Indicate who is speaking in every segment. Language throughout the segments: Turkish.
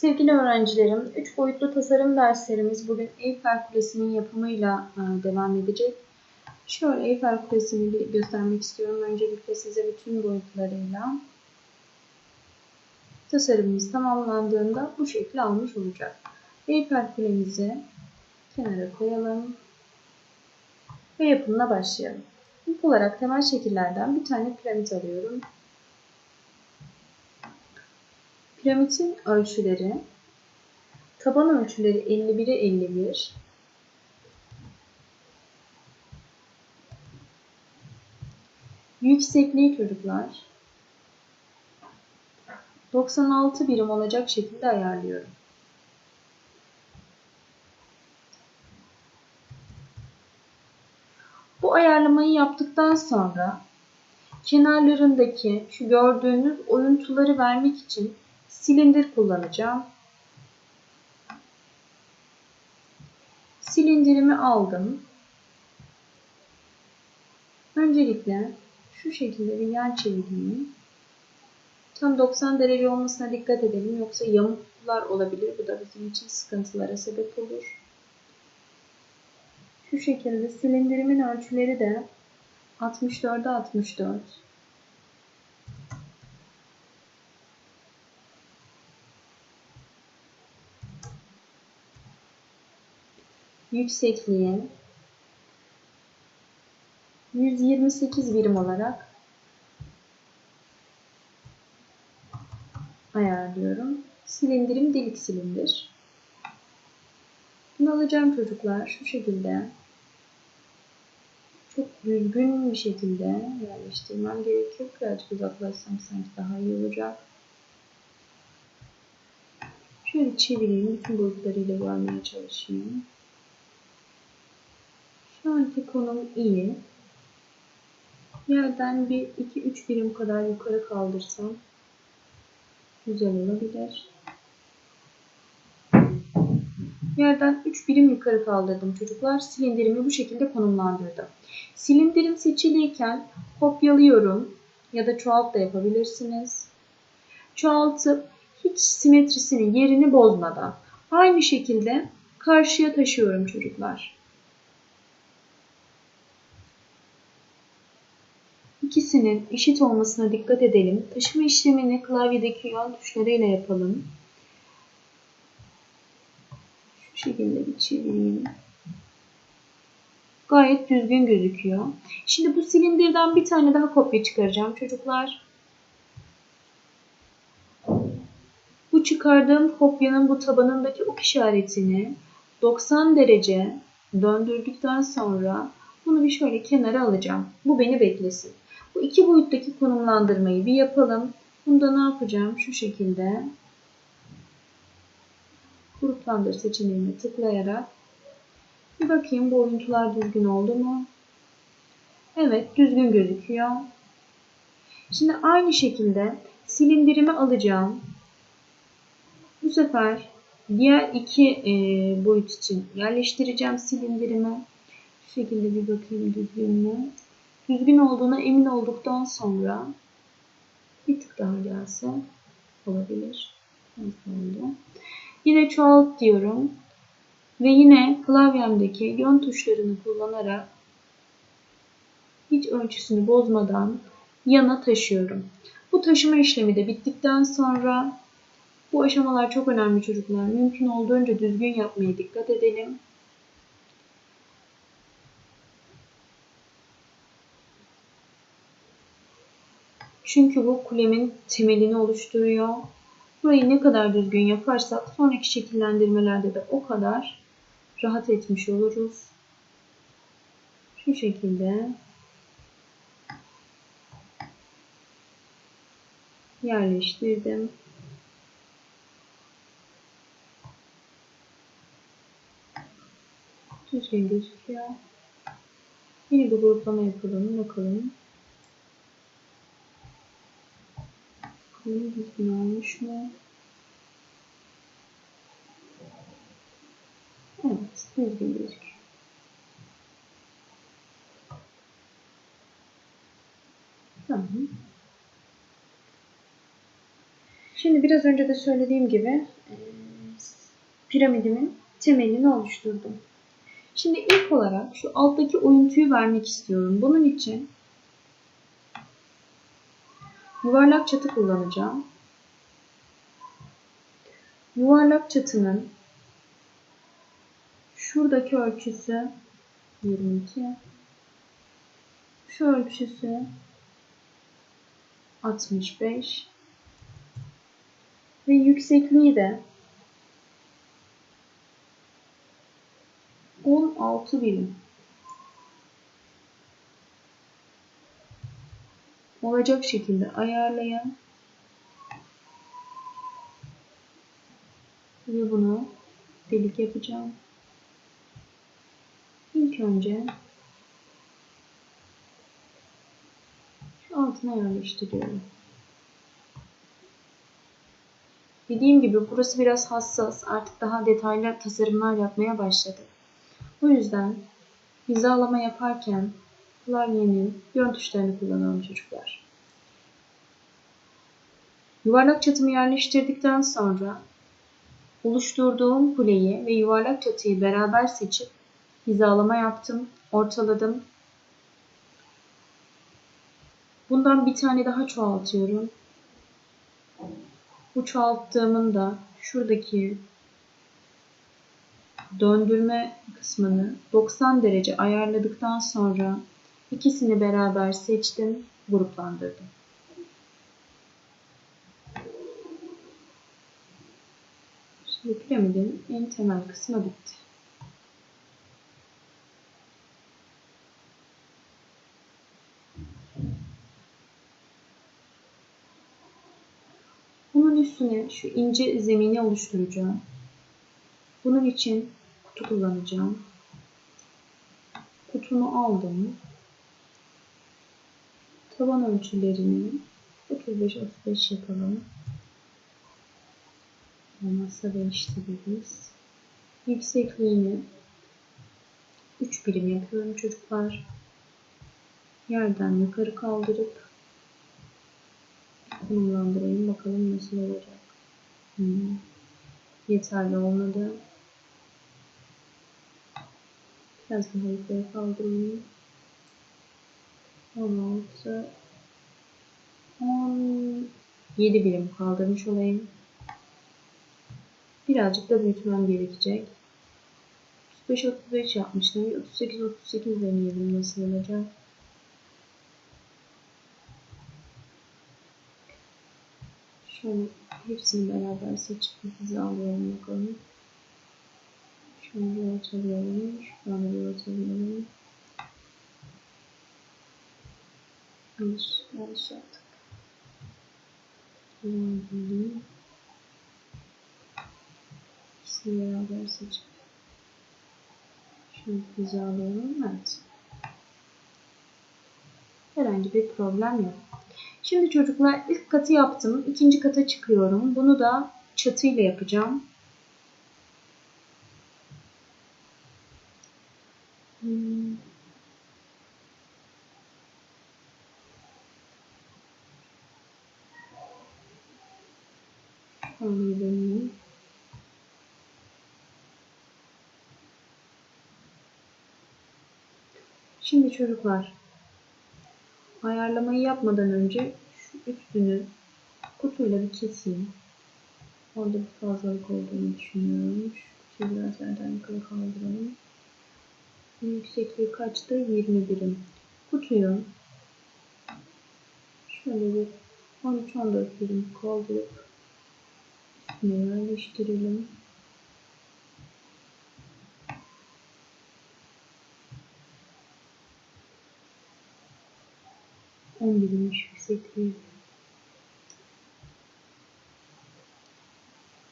Speaker 1: Sevgili öğrencilerim, 3 boyutlu tasarım derslerimiz bugün Eyfel Kulesi'nin yapımıyla e, devam edecek. Şöyle Eyfel Kulesi'ni bir göstermek istiyorum. Öncelikle size bütün boyutlarıyla tasarımımız tamamlandığında bu şekli almış olacak. Eyfel Kulemizi kenara koyalım ve yapımına başlayalım. İlk olarak temel şekillerden bir tane piramit alıyorum. Piramidin ölçüleri, taban ölçüleri 51'e 51, yüksekliği çocuklar. 96 birim olacak şekilde ayarlıyorum. Bu ayarlamayı yaptıktan sonra kenarlarındaki şu gördüğünüz oyuntuları vermek için silindir kullanacağım. Silindirimi aldım. Öncelikle şu şekilde bir yan çevireyim. Tam 90 derece olmasına dikkat edelim yoksa yamuklar olabilir. Bu da bizim için sıkıntılara sebep olur. Şu şekilde silindirimin ölçüleri de 64'e 64. Yüksekliği 128 birim olarak ayarlıyorum. Silindirim delik silindir. Bunu alacağım çocuklar şu şekilde çok düzgün bir şekilde yerleştirmem gerekiyor. Birazcık uzaklaşsam sanki daha iyi olacak. Şöyle çevireyim. Bütün boyutlarıyla görmeye çalışayım. Şu anki konum iyi. Yerden bir 2-3 birim kadar yukarı kaldırsam güzel olabilir. Yerden 3 birim yukarı kaldırdım çocuklar. Silindirimi bu şekilde konumlandırdım. Silindirim seçiliyken kopyalıyorum ya da çoğalt da yapabilirsiniz. Çoğaltıp hiç simetrisini, yerini bozmadan aynı şekilde karşıya taşıyorum çocuklar. İkisinin eşit olmasına dikkat edelim. Taşıma işlemini klavyedeki yön tuşlarıyla yapalım. Şu şekilde bir çevireyim. Gayet düzgün gözüküyor. Şimdi bu silindirden bir tane daha kopya çıkaracağım çocuklar. Bu çıkardığım kopyanın bu tabanındaki ok işaretini 90 derece döndürdükten sonra bunu bir şöyle kenara alacağım. Bu beni beklesin. Bu iki boyuttaki konumlandırmayı bir yapalım. Bunda ne yapacağım? Şu şekilde gruplandır seçeneğine tıklayarak bir bakayım bu oyuntular düzgün oldu mu? Evet düzgün gözüküyor. Şimdi aynı şekilde silindirimi alacağım. Bu sefer diğer iki e, boyut için yerleştireceğim silindirimi. Şu şekilde bir bakayım düzgün mü? Düzgün olduğuna emin olduktan sonra bir tık daha gelse olabilir. Oldu? Yine çoğalt diyorum. Ve yine klavyemdeki yön tuşlarını kullanarak hiç ölçüsünü bozmadan yana taşıyorum. Bu taşıma işlemi de bittikten sonra bu aşamalar çok önemli çocuklar. Mümkün olduğunca düzgün yapmaya dikkat edelim. Çünkü bu kulemin temelini oluşturuyor. Burayı ne kadar düzgün yaparsak sonraki şekillendirmelerde de o kadar rahat etmiş oluruz. Şu şekilde yerleştirdim. Düzgün gözüküyor. Yine bir gruplama yapalım. Bakalım. Bakalım düzgün olmuş mu? Evet, düzgün gözüküyor. Tamam. Şimdi biraz önce de söylediğim gibi piramidimin temelini oluşturdum. Şimdi ilk olarak şu alttaki oyuntuyu vermek istiyorum. Bunun için yuvarlak çatı kullanacağım. Yuvarlak çatının şuradaki ölçüsü 22 şu ölçüsü 65 ve yüksekliği de 16 birim. Olacak şekilde ayarlayın. Ve bunu delik yapacağım. İlk önce şu altına yerleştiriyorum. Dediğim gibi burası biraz hassas. Artık daha detaylı tasarımlar yapmaya başladık. Bu yüzden hizalama yaparken klavyenin yön tuşlarını kullanalım çocuklar. Yuvarlak çatımı yerleştirdikten sonra oluşturduğum kuleyi ve yuvarlak çatıyı beraber seçip hizalama yaptım, ortaladım. Bundan bir tane daha çoğaltıyorum. Bu çoğalttığımın da şuradaki döndürme kısmını 90 derece ayarladıktan sonra ikisini beraber seçtim, gruplandırdım. Şimdi piramidin en temel kısmı bitti. Bunun üstüne şu ince zemini oluşturacağım. Bunun için kutu kullanacağım. Kutumu aldım. Taban ölçülerini 35-35 yapalım. Olmazsa değiştiririz. Yüksekliğini 3 birim yapıyorum çocuklar. Yerden yukarı kaldırıp konumlandırayım. Bakalım nasıl olacak. Hmm. Yeterli olmadı. Biraz daha yukarı kaldırayım. 16 17 birim kaldırmış olayım. Birazcık da büyütmem gerekecek. 35-35 yapmıştım. 38-38 deneyelim nasıl olacak. Şöyle hepsini beraber seçip bir hizalayalım bakalım. Şunu bir ortalayalım. Şuradan bir ortalayalım. Yanlış, yanlış yaptık. Şuradan İkisini beraber seçip şunu hizalayalım. Evet. Herhangi bir problem yok. Şimdi çocuklar ilk katı yaptım. İkinci kata çıkıyorum. Bunu da çatıyla yapacağım. Hmm. Şöyle. Şimdi çocuklar ayarlamayı yapmadan önce şu üstünü kutuyla bir keseyim. Orada bir fazlalık olduğunu düşünüyorum. Şu kutuyu biraz yerden yukarı kaldıralım. Yüksekliği kaçtı? 20 birim. Kutuyu şöyle bir 13-14 birim kaldırıp üstüne yerleştirelim. On birimmiş yüksekliği.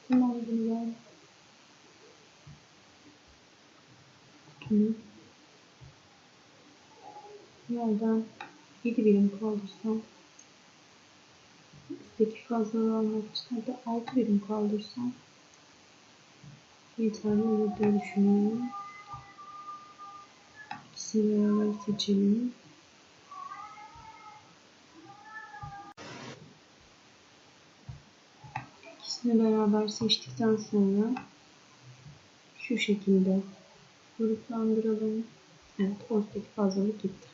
Speaker 1: Tamam bunu ben kutumu yerden 7 birim kaldırsam üstteki fazlalığı almak için hatta 6 birim kaldırsam yeterli olur diye düşünüyorum. İkisini beraber seçelim. İkisini beraber seçtikten sonra Şu şekilde gruplandıralım. Evet, ortadaki fazlalık gitti.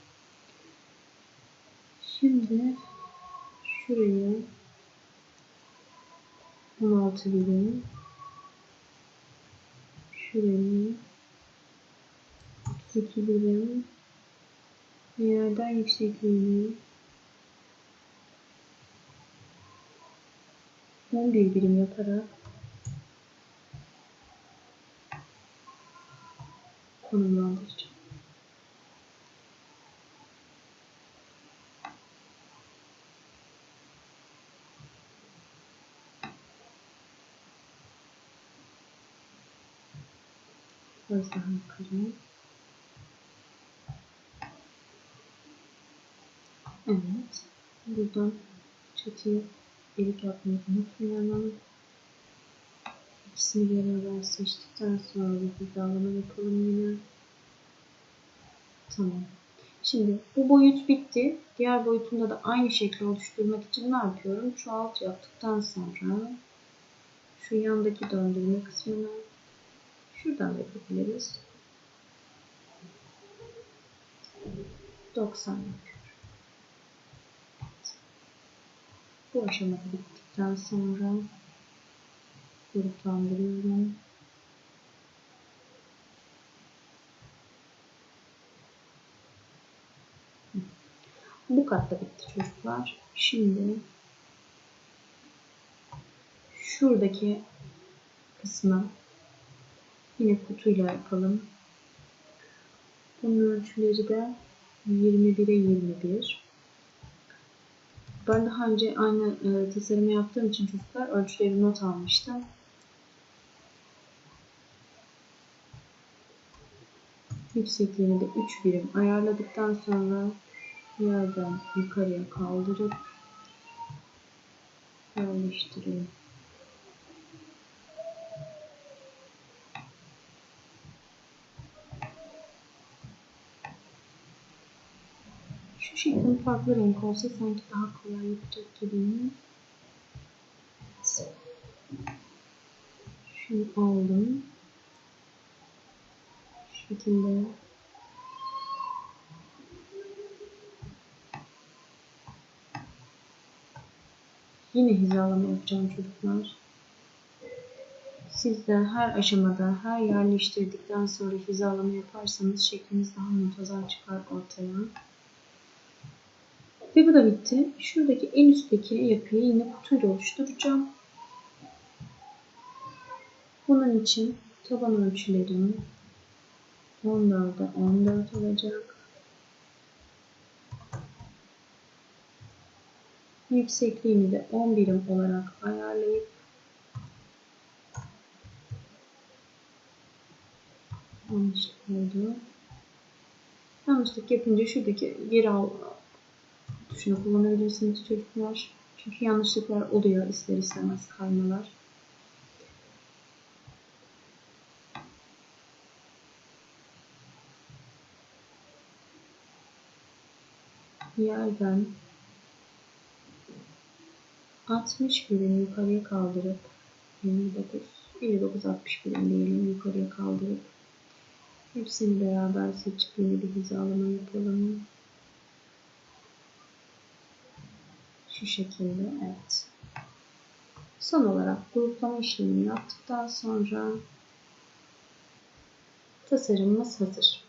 Speaker 1: Şimdi şurayı 16 birim şurayı 32 birim yerden yüksekliğini. 11 birim yaparak konumlandıracağım. Biraz daha yukarı. Evet. Buradan çatıyı delik yapmayı unutmayalım. İkisini beraber seçtikten sonra bir hizalama yapalım yine. Tamam. Şimdi bu boyut bitti. Diğer boyutunda da aynı şekli oluşturmak için ne yapıyorum? Çoğalt yaptıktan sonra şu yandaki döndürme kısmını şuradan yapabiliriz. 90 yapıyorum. Bu aşamada bittikten sonra gruplandırıyorum. Bu katta bitti çocuklar. Şimdi şuradaki kısmı yine kutuyla yapalım. Bunun ölçüleri de 21'e 21. Ben daha önce aynı e, tasarımı yaptığım için çocuklar ölçüleri not almıştım. Yüksekliğini de 3 birim ayarladıktan sonra yerden yukarıya kaldırıp yerleştiriyorum. Şeklin farklı renk olsa sanki daha kolay yapacak gibiyim. Şunu aldım. Şu şekilde Yine hizalama yapacağım çocuklar. Siz de her aşamada, her yerleştirdikten sonra hizalama yaparsanız şekliniz daha muntazam çıkar ortaya. Ve bu da bitti. Şuradaki en üstteki yapıyı yine kutuyla oluşturacağım. Bunun için taban ölçülerim 14'e 14 olacak. Yüksekliğini de 10 birim olarak ayarlayıp yanlışlık oldu. Yanlışlık yapınca şuradaki geri al tuşunu kullanabilirsiniz çocuklar. Çünkü yanlışlıklar oluyor ister istemez kaymalar. Yerden 60 birim yukarıya kaldırıp 29 59 60 birim diyelim yukarıya kaldırıp hepsini beraber seçip yine bir hizalama yapalım. Şu şekilde evet. Son olarak gruplama işlemini yaptıktan sonra tasarımımız hazır.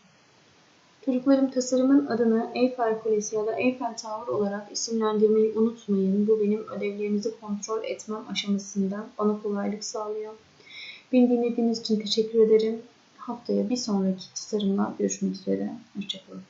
Speaker 1: Çocuklarım tasarımın adını Eiffel Kulesi ya da Eiffel Tower olarak isimlendirmeyi unutmayın. Bu benim ödevlerinizi kontrol etmem aşamasında bana kolaylık sağlıyor. Beni dinlediğiniz için teşekkür ederim. Haftaya bir sonraki tasarımla görüşmek üzere. Hoşçakalın.